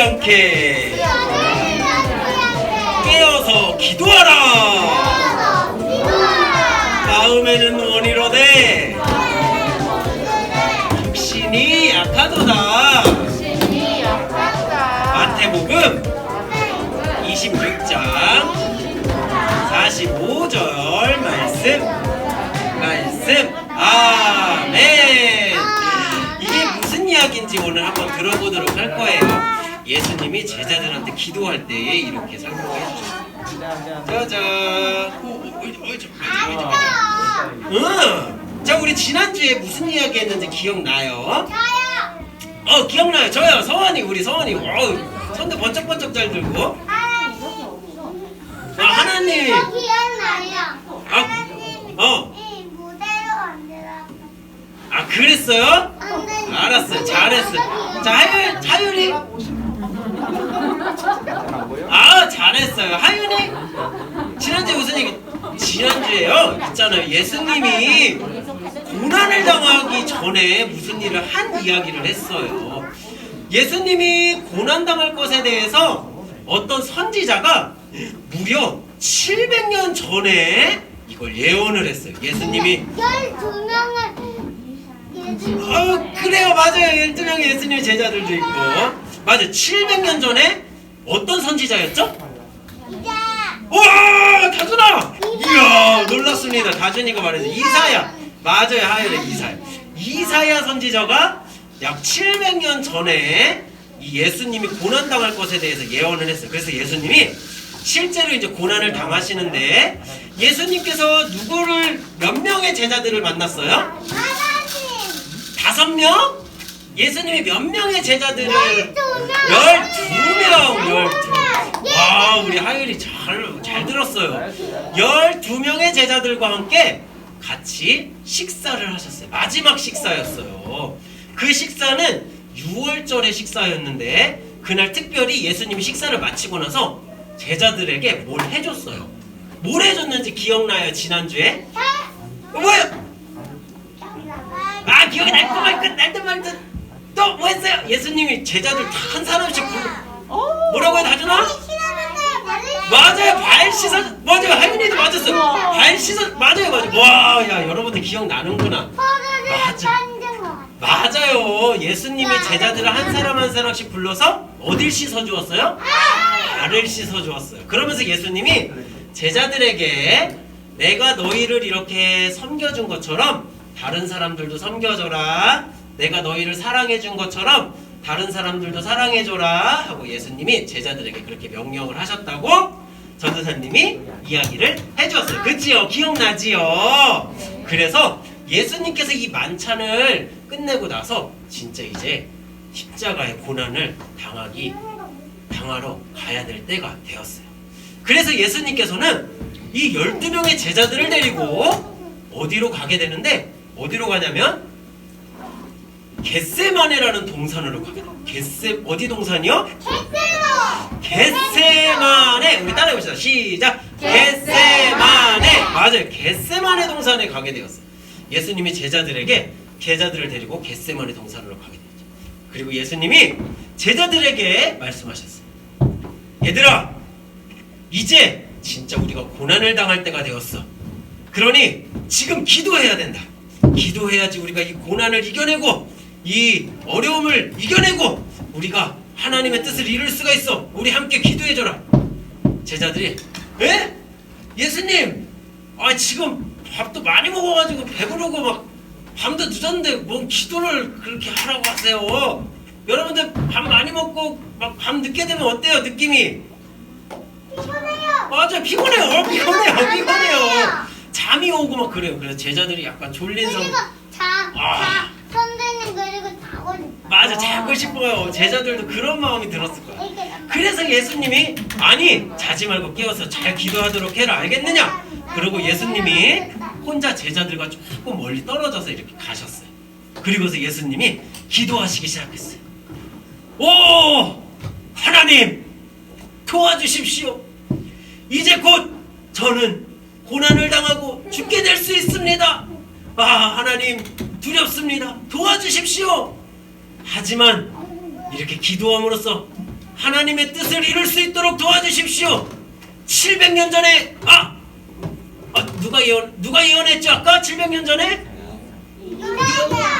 않게 깨어서 기도하라. 다음에는 원이로되 육신이 약하도다. 마태복음 26장 45절 말씀. 말씀. 아멘. 이게 무슨 이야기인지 오늘 한번 들어보도록 할 거예요 예수님이 제자들한테 기도할 때에 이렇게 설명해 주셨어요 짜잔. 응. 자 우리 지난주에 무슨 이야기 했는지 기억나요? 어 기억나요? 저요. 서원이 우리 서원이. 어 손도 번쩍번쩍 잘 들고. 아 하나님. 아, 어. 아 그랬어요? 알았어 잘했어 자 하율 하율이 아 잘했어요. 하율이? 지난주에 무슨 얘기 지난주에요? 있잖아요. 예수님이 고난을 당하기 전에 무슨 일을 한 이야기를 했어요. 예수님이 고난 당할 것에 대해서 어떤 선지자가 무려 700년 전에 이걸 예언을 했어요. 예수님이 12명은 어 그래요. 맞아요. 12명의 예수님의 제자들도 있고. 맞아 700년 전에 어떤 선지자였죠? 와 다준아! 이야 놀랐습니다. 다준이가 말해서 이사야. 맞아요 하율의 이사야. 이사야 선지자가 약 700년 전에 이 예수님이 고난 당할 것에 대해서 예언을 했어요. 그래서 예수님이 실제로 이제 고난을 당하시는데 예수님께서 누구를 몇 명의 제자들을 만났어요? 다섯 명? 예수님이 몇 명의 제자들을 열두 명. 열두 명, 열두 명. 와, 우리 하율이 잘, 잘 들었어요. 열두 명의 제자들과 함께 같이 식사를 하셨어요. 마지막 식사였어요. 그 식사는 6월절의 식사였는데, 그날 특별히 예수님이 식사를 마치고 나서 제자들에게 뭘 해줬어요. 뭘 해줬는지 기억나요, 지난주에? 어, 뭐예요? 아, 기억이 날 듯 말 듯, 날 듯 말 듯. 또 뭐 했어요? 예수님이 제자들 다 한 사람씩 불러. 뭐라고요, 다준아? 맞아요. 발 씻어. 맞아요. 하윤이도 맞았어. 발 씻어. 맞아요. 맞아요. 와야 여러분들 기억나는구나. 맞아. 맞아요. 예수님이 제자들을 한 사람 한 사람씩 불러서 어딜 씻어 주었어요? 발을 씻어 주었어요. 그러면서 예수님이 제자들에게 내가 너희를 이렇게 섬겨준 것처럼 다른 사람들도 섬겨줘라 내가 너희를 사랑해 준 것처럼 다른 사람들도 사랑해 줘라 하고 예수님이 제자들에게 그렇게 명령을 하셨다고 전도사님이 이야기를 해주었어요. 그치요? 기억나지요? 그래서 예수님께서 이 만찬을 끝내고 나서 진짜 이제 십자가의 고난을 당하기 당하러 가야 될 때가 되었어요. 그래서 예수님께서는 이 12명의 제자들을 데리고 어디로 가게 되는데 어디로 가냐면 겟세마네라는 동산으로 가게 돼요. 겟세 어디 동산이요? 겟세마네 우리 따라해 봅시다. 시작. 겟세마네 맞아요. 겟세마네 동산에 가게 되었어요. 예수님이 제자들에게 제자들을 데리고 겟세마네 동산으로 가게 되었죠. 그리고 예수님이 제자들에게 말씀하셨어요. 얘들아, 이제 진짜 우리가 고난을 당할 때가 되었어. 그러니 지금 기도해야 된다. 기도해야지 우리가 이 고난을 이겨내고 이 어려움을 이겨내고 우리가 하나님의 뜻을 이룰 수가 있어. 우리 함께 기도해줘라. 제자들이 에? 예수님, 아 지금 밥도 많이 먹어가지고 배부르고 막 밤도 늦었는데 뭔 기도를 그렇게 하라고 하세요. 여러분들 밥 많이 먹고 막 밤 늦게 되면 어때요 느낌이? 맞아 피곤해요 어, 피곤해요 피곤해요 잠이 오고 막 그래요 그래서 제자들이 약간 졸린 성 그리고 자, 아. 자, 맞아 자고 싶어요. 제자들도 그런 마음이 들었을 거야. 그래서 예수님이 아니 자지 말고 깨워서 잘 기도하도록 해라 알겠느냐? 그리고 예수님이 혼자 제자들과 조금 멀리 떨어져서 이렇게 가셨어요. 그리고서 예수님이 기도하시기 시작했어요. 오! 하나님 도와주십시오. 이제 곧 저는 고난을 당하고 죽게 될 수 있습니다. 아 하나님 두렵습니다. 도와주십시오 하지만 이렇게 기도함으로써 하나님의 뜻을 이룰 수 있도록 도와주십시오. 700년 전에 아, 아 누가 예언 누가 예언했죠 아까 700년 전에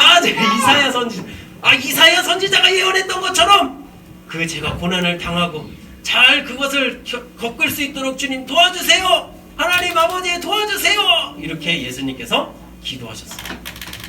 아, 네, 이사야 선지. 아, 이사야 선지자가 예언했던 것처럼 그 제가 고난을 당하고 잘 그것을 겨- 겪을 수 있도록 주님 도와주세요. 하나님 아버지 도와주세요. 이렇게 예수님께서 기도하셨어요.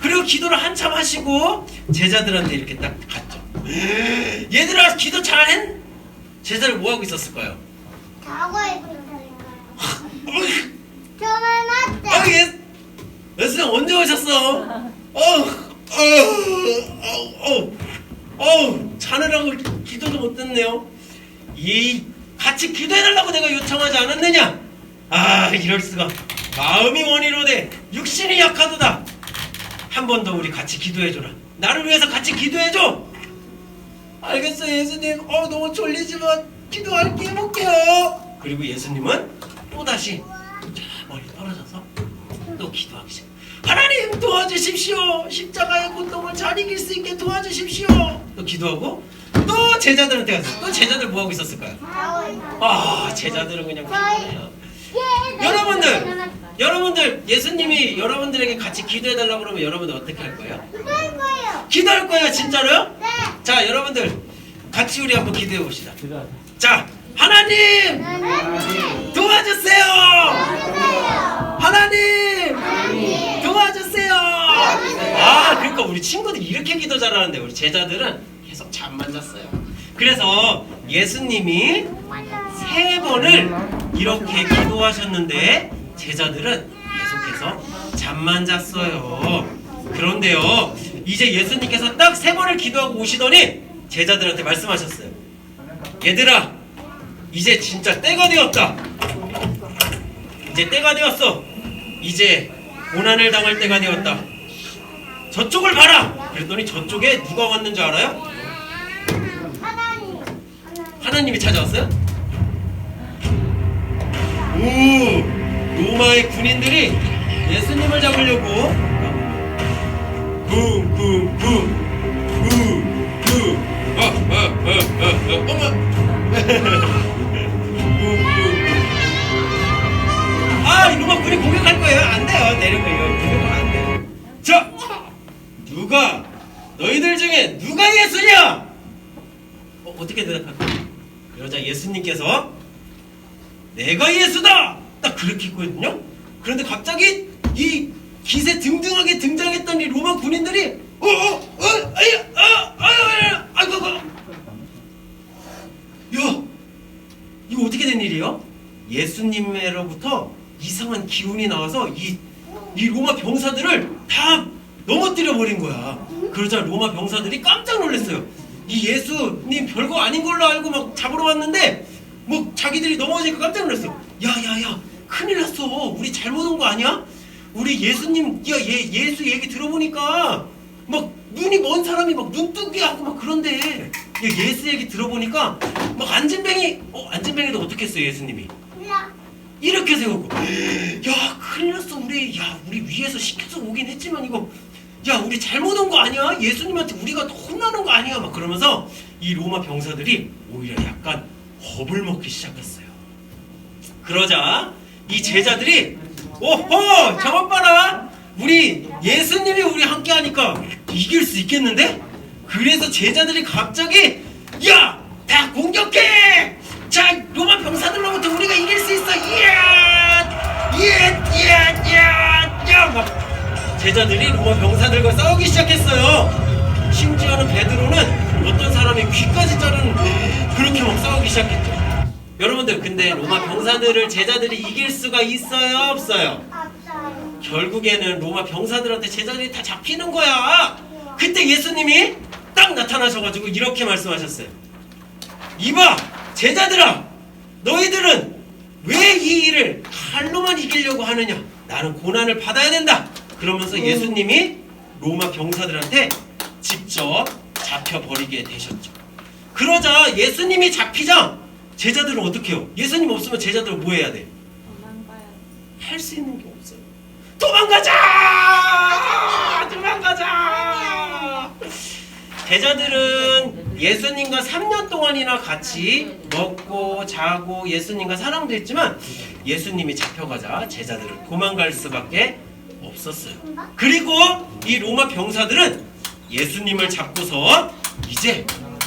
그리고 기도를 한참 하시고 제자들한테 이렇게 딱 갔죠. 얘들아 기도 잘했? 제자들 뭐 하고 있었을 까요? 자고 있었어요. 어이, 저는 아, 어때? 예. 예수님 언제 오셨어? 어, 어, 어, 어, 어, 자느라고 기도도 못 듣네요. 이 같이 기도해달라고 내가 요청하지 않았느냐? 아, 이럴 수가. 마음이 원이로 돼 육신이 약하도다. 한 번 더 우리 같이 기도해줘라. 나를 위해서 같이 기도해줘. 알겠어요, 예수님. 어, 너무 졸리지만 기도할게 해볼게요. 그리고 예수님은 또 다시 저 멀리 떨어져서 또 기도하기 시작. 하나님 도와주십시오. 십자가의 고통을 잘 이길 수 있게 도와주십시오. 또 기도하고 또 제자들한테 가서 또 제자들 뭐 하고 있었을까요? 아 제자들은 그냥 피곤해요. 예, 여러분들 여러분들 예수님이 여러분들에게 같이 기도해 달라고 그러면 여러분들 어떻게 할 거예요? 그럴 거예요. 기도할 거예요 진짜로요? 네. 자 여러분들 같이 우리 한번 기도해 봅시다. 자 하나님 하나님 도와주세요. 하나님. 도와주세요. 아, 그러니까 우리 친구들 이렇게 기도 잘하는데 우리 제자들은 계속 잠만 잤어요. 그래서 예수님이 세 번을 이렇게 기도하셨는데 제자들은 계속해서 잠만 잤어요. 그런데요, 이제 예수님께서 딱 세 번을 기도하고 오시더니 제자들한테 말씀하셨어요. 얘들아, 이제 진짜 때가 되었다. 이제 때가 되었어. 이제 고난을 당할 때가 되었다. 저쪽을 봐라. 그랬더니 저쪽에 누가 왔는 줄 알아요? 하나님 하나님이 찾아왔어요? 오, 로마의 군인들이 예수님을 잡으려고 아, 아, 아, 아, 어머 예수님으로부터 이상한 기운이 나와서 이, 이 로마 병사들을 다 넘어뜨려 버린 거야. 그러자 로마 병사들이 깜짝 놀랐어요. 이 예수님 별거 아닌 걸로 알고 막 잡으러 왔는데 뭐 자기들이 넘어지니까 깜짝 놀랐어. 야야야 큰일 났어. 우리 잘못 온 거 아니야? 우리 예수님 야 예, 예수 얘기 들어보니까 막 눈이 먼 사람이 막 눈뜨기 하고 막 그런데 야, 예수 얘기 들어보니까 막 안진뱅이 어 안진뱅이도 어떻게 했어요 예수님이? 이렇게 세우고. 야 큰일 났어 우리. 야 우리 위에서 시켜서 오긴 했지만 이거. 야 우리 잘못 온 거 아니야? 예수님한테 우리가 더 혼나는 거 아니야? 막 그러면서 이 로마 병사들이 오히려 약간 겁을 먹기 시작했어요. 그러자 이 제자들이 오호 저것 봐라. 우리 예수님이 우리 함께 하니까 이길 수 있겠는데? 그래서 제자들이 갑자기 야 제자들이 로마 병사들과 싸우기 시작했어요 심지어는 베드로는 어떤 사람이 귀까지 자르는 그렇게 막 싸우기 시작했죠 여러분들 근데 로마 병사들을 제자들이 이길 수가 있어요 없어요 없어요. 결국에는 로마 병사들한테 제자들이 다 잡히는 거야. 그때 예수님이 딱 나타나셔가지고 이렇게 말씀하셨어요. 이봐, 제자들아, 너희들은 왜 이 일을 칼로만 이기려고 하느냐? 나는 고난을 받아야 된다. 그러면서 예수님이 로마 병사들한테 직접 잡혀버리게 되셨죠. 그러자 예수님이 잡히자 제자들은 어떻게 해요? 예수님 없으면 제자들은 뭐 해야 돼? 할 수 있는 게 없어요. 도망가자! 도망가자! 제자들은 예수님과 3년 동안이나 같이 먹고 자고 예수님과 사랑도 했지만 예수님이 잡혀가자 제자들은 도망갈 수밖에 없었어요. 그리고 이 로마 병사들은 예수님을 잡고서 이제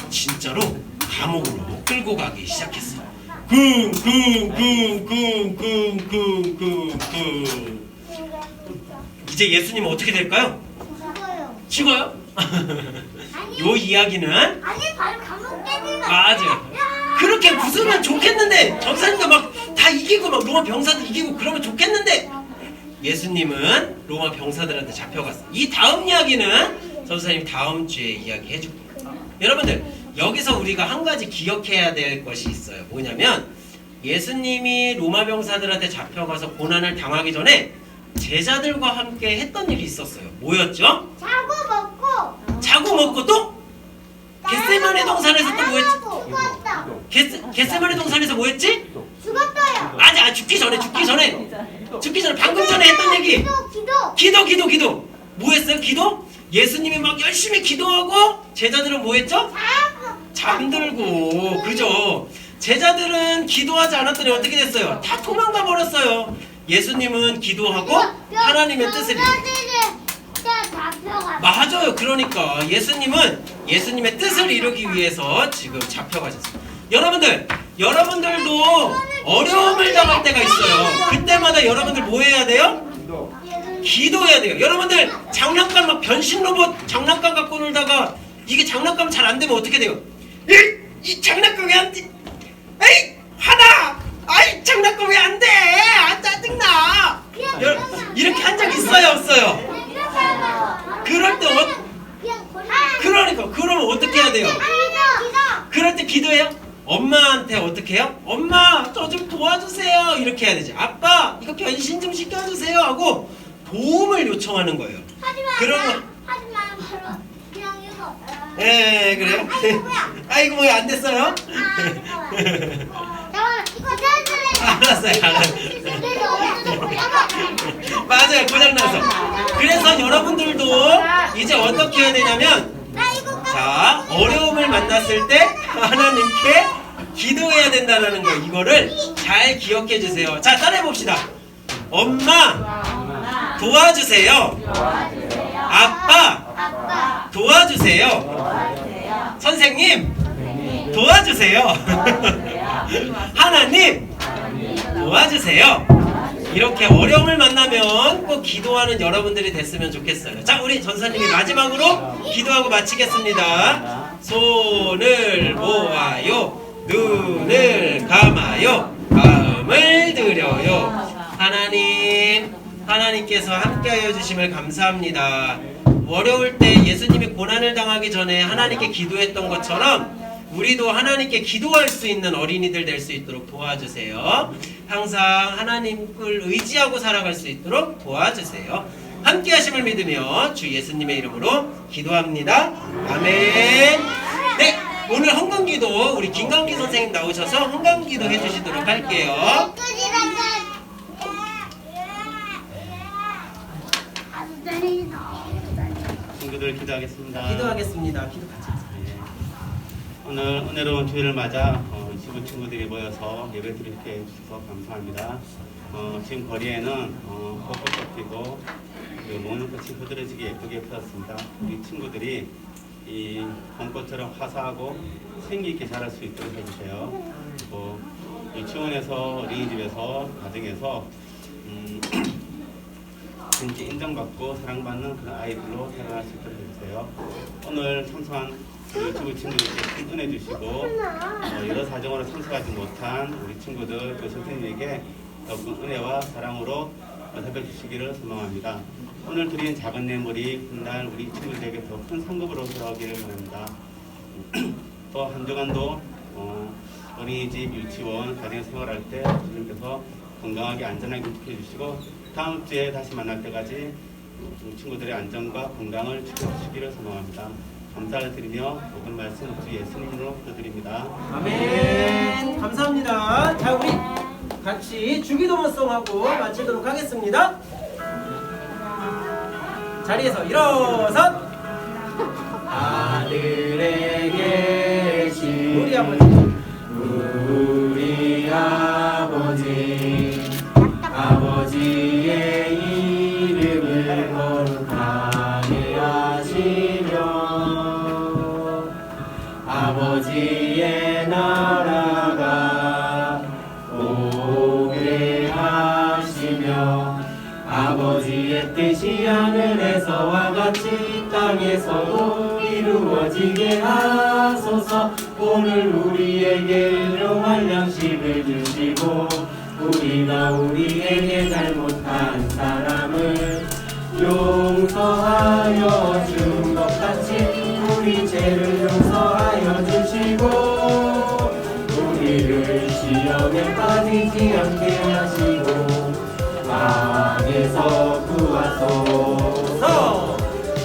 진짜로 감옥으로 끌고 가기 시작했어요. 쿵쿵쿵쿵쿵쿵쿵쿵 이제 예수님은 어떻게 될까요? 죽어요. 죽어요? 요 이야기는 아니 바로 감옥 깨지는 거 맞아요. 그렇게 부수면 좋겠는데 전사님도 막 다 이기고 막 로마 병사들 이기고 그러면 좋겠는데 예수님은 로마 병사들한테 잡혀갔어. 이 다음 이야기는 전사님 다음 주에 이야기 해 줄게요. 여러분들 여기서 우리가 한 가지 기억해야 될 것이 있어요. 뭐냐면 예수님이 로마 병사들한테 잡혀가서 고난을 당하기 전에 제자들과 함께 했던 일이 있었어요. 뭐였죠? 자고 먹고 자고 먹고 또 겟세마네 동산에서 또 뭐했지? 죽었다. 겟세, 겟세마네 동산에서 뭐했지? 죽었어요. 아직 아 죽기 전에 죽기 전에 죽기 전에 방금 전에 했던 얘기 기도 기도. 기도 기도 기도 뭐 했어요 기도 예수님이 막 열심히 기도하고 제자들은 뭐 했죠. 잠들고 그죠 제자들은 기도하지 않았더니 어떻게 됐어요 다 도망가 버렸어요 예수님은 기도하고 하나님의 뜻을. 맞아요. 그러니까 예수님은 예수님의 뜻을 이루기 위해서 지금 잡혀가셨어요. 여러분들, 여러분들도 어려움을 당할 때가 있어요. 그때마다 여러분들 뭐 해야 돼요? 기도해야 돼요. 여러분들 장난감 막 변신 로봇 장난감 갖고 놀다가 이게 장난감 잘 안 되면 어떻게 돼요? 이, 이 장난감 왜안 돼? 에이 화나! 아이 장난감 왜 안 돼? 아 짜증나! 여, 이렇게 한 적 있어요 없어요? 그럴 때 어, 그러니까 그러면 어떻게 해야 돼요? 그럴 때 기도해요? 엄마한테 어떻게 해요? 엄마 저 좀 도와주세요 이렇게 해야 되지 아빠 이거 변신 좀 시켜주세요 하고 도움을 요청하는 거예요 그러면- 하지만 바로 그냥 이거. 예 그래요? 아이고, 뭐야. 아이고 뭐야 안 됐어요? 아, 잠깐만. 잠깐만, 이거 잘들래 알았어요 알았어요 맞아요 고장나서 그래서 여러분들도 이제 어떻게 해야 되냐면 나 이거 자, 어려움을 만났을 때 하나님께 기도해야 된다는 거 이거를 잘 기억해 주세요. 자, 따라해 봅시다. 엄마 도와주세요. 아빠 도와주세요. 선생님 도와주세요. 하나님 도와주세요. 이렇게 어려움을 만나면 꼭 기도하는 여러분들이 됐으면 좋겠어요. 자, 우리 전사님이 마지막으로 기도하고 마치겠습니다. 손을 모아요. 눈을 감아요. 마음을 들여요. 하나님, 하나님께서 함께하여 주심을 감사합니다. 어려울 때 예수님이 고난을 당하기 전에 하나님께 기도했던 것처럼 우리도 하나님께 기도할 수 있는 어린이들 될 수 있도록 도와주세요. 항상 하나님을 의지하고 살아갈 수 있도록 도와주세요. 함께 하심을 믿으며 주 예수님의 이름으로 기도합니다. 아멘. 네, 오늘 헌금기도 우리 김강기 선생님 나오셔서 헌금기도 해주시도록 할게요. 친구들 기도하겠습니다. 기도하겠습니다. 기도 같이 하세요. 예. 오늘 은혜로운 주일을 맞아 어, 지구 친구들이 모여서 예배 드리게 해주셔서 감사합니다. 어, 지금 거리에는 어, 벚꽃도 피고 그 먹는 꽃이 흐드러지게 예쁘게 펴졌습니다. 우리 친구들이 이 봄꽃처럼 화사하고 생기 있게 자랄 수 있도록 해주세요. 이 지원에서 어린이집에서 가정에서 음, 진짜 인정받고 사랑받는 그런 아이들로 살아갈 수 있도록 해주세요. 오늘 참석한 유튜브 친구들께 큰 은혜 주시고 어, 여러 사정으로 참석하지 못한 우리 친구들 그 선생님에게 더큰 은혜와 사랑으로 답해 주시기를 소망합니다. 오늘 드린 작은 뇌물이 훗날 우리 친구들에게 더 큰 상급으로 돌아오기를 바랍니다. 또 한 주간도 어, 어린이집, 유치원, 가정 생활할 때 주님께서 건강하게 안전하게 지켜주시고 다음 주에 다시 만날 때까지 우리 친구들의 안전과 건강을 지켜주시기를 소망합니다. 감사를 드리며 모든 말씀 주 예수님으로 기도드립니다. 아멘. 감사합니다. 자, 우리 같이 주기도문송하고 마치도록 하겠습니다. 자리에서 일어선 하늘에게 우리 아버지 뜻이 하늘에서와 같이 이 땅에서도 이루어지게 하소서. 오늘 우리에게 일용할 양식을 주시고 우리가 우리에게 잘못한 사람을 용서하여 준 것 같이 우리 죄를 용서하여 주시고 우리를 시험에 빠지지 않게 하시고 땅에서 구하소서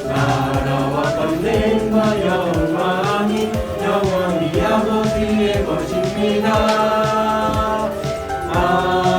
나라와 건능과 영광이 영원히 아버지의 것입니다. 아